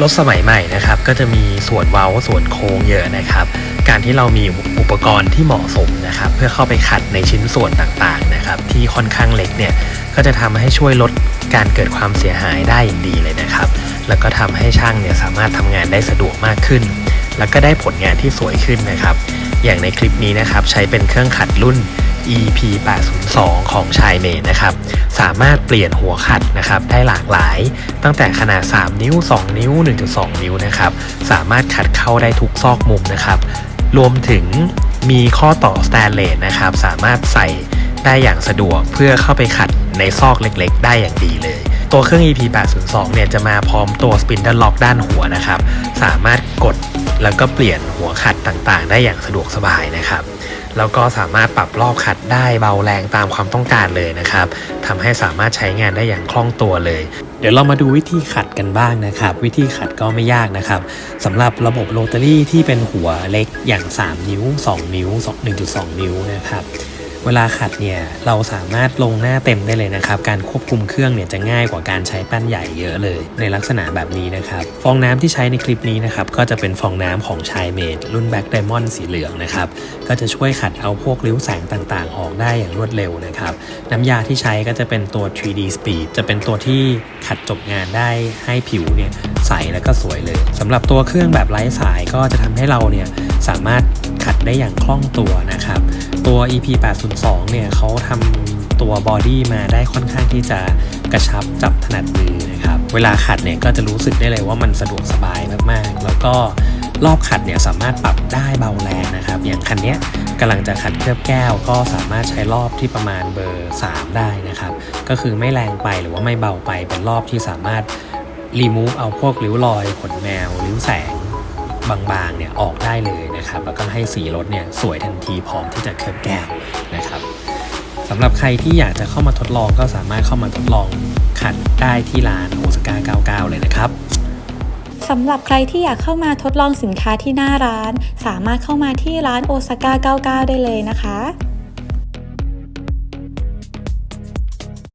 รถสมัยใหม่นะครับ ก็จะมีส่วนเว้าส่วนโค้งเยอะนะครับ การที่เรามีอุปกรณ์ที่เหมาะสมนะครับ เพื่อเข้าไปขัดในชิ้นส่วนต่างๆนะครับ ที่ค่อนข้างเล็กเนี่ยก็จะทำให้ช่วยลดการเกิดความเสียหายได้อย่างดีเลยนะครับ แล้วก็ทำให้ช่างเนี่ยสามารถทำงานได้สะดวกมากขึ้น แล้วก็ได้ผลงานที่สวยขึ้นนะครับ อย่างในคลิปนี้นะครับใช้เป็นเครื่องขัดรุ่น EP 802 ของชายเมดนะครับ สามารถเปลี่ยนหัวขัดนะครับ ได้หลากหลาย ตั้งแต่ขนาด 3 นิ้ว 2 นิ้ว 1.2 นิ้วนะครับ สามารถขัดเข้าได้ทุกซอกมุมนะครับ รวมถึงมีข้อต่อสแตนเลสนะครับ สามารถใส่ได้อย่างสะดวกเพื่อเข้าไปขัดในซอกเล็กๆ ได้อย่างดีเลย ตัวเครื่อง EP 802 เนี่ยจะมาพร้อมตัวสปินเดิลล็อกด้านหัวนะครับ สามารถกดแล้วก็เปลี่ยนหัวขัดต่างๆ ได้อย่างสะดวกสบายนะครับ แล้วก็สามารถปรับรอบขัดได้เบาแรงตามความต้องการเลยนะครับทำให้สามารถใช้งานได้อย่างคล่องตัวเลย เดี๋ยวเรามาดูวิธีขัดกันบ้างนะครับ วิธีขัดก็ไม่ยากนะครับสำหรับระบบโรตารี่ที่เป็นหัวเล็กอย่าง 3 นิ้ว 2 นิ้ว 1.2 นิ้วนะครับ เวลาขัดเนี่ยเราสามารถลงหน้าเต็มได้เลยนะครับ การควบคุมเครื่องเนี่ยจะง่ายกว่าการใช้แป้นใหญ่เยอะเลย ในลักษณะแบบนี้นะครับ ฟองน้ำที่ใช้ในคลิปนี้นะครับก็จะเป็นฟองน้ำของชายเมดรุ่นแบ็กไดมอนด์สีเหลืองนะครับก็จะช่วยขัดเอาพวกริ้วแสงต่างๆ ออกได้อย่างรวดเร็วนะครับน้ำยาที่ใช้ก็จะเป็นตัว 3D Speed จะเป็นตัวที่ขัดจบงานได้ให้ผิวเนี่ยใสแล้วก็สวยเลยสำหรับตัวเครื่องแบบไร้สายก็จะทำให้เราเนี่ยสามารถขัดได้อย่างคล่องตัวนะครับ ตัว EP 802เนี่ยเขาทำตัวบอดี้มาได้ค่อนข้างที่จะกระชับจับถนัดมือนะครับ เวลาขัดเนี่ยก็จะรู้สึกได้เลยว่ามันสะดวกสบายมากๆ แล้วก็รอบขัดเนี่ยสามารถปรับได้เบาแรงนะครับ อย่างคันเนี้ยกำลังจะขัดเคลือบแก้ว ก็สามารถใช้รอบที่ประมาณเบอร์ 3 ได้นะครับ ก็คือไม่แรงไปหรือว่าไม่เบาไปเป็นรอบที่สามารถรีมูฟเอาพวกริ้วรอยขนแมวริ้วแสง บางๆเนี่ยออกได้เลยนะครับ แล้วก็ให้สีรถเนี่ยสวยทันทีพร้อมที่จะเคลือบแก้วนะครับสำหรับใครที่อยากจะเข้ามาทดลองก็สามารถเข้ามาทดลองขัดได้ที่ร้านโอซาก้า99 เลยนะครับสำหรับใครที่อยากเข้ามาทดลองสินค้าที่หน้าร้าน สามารถเข้ามาที่ร้านโอซาก้า99 ได้เลยนะคะ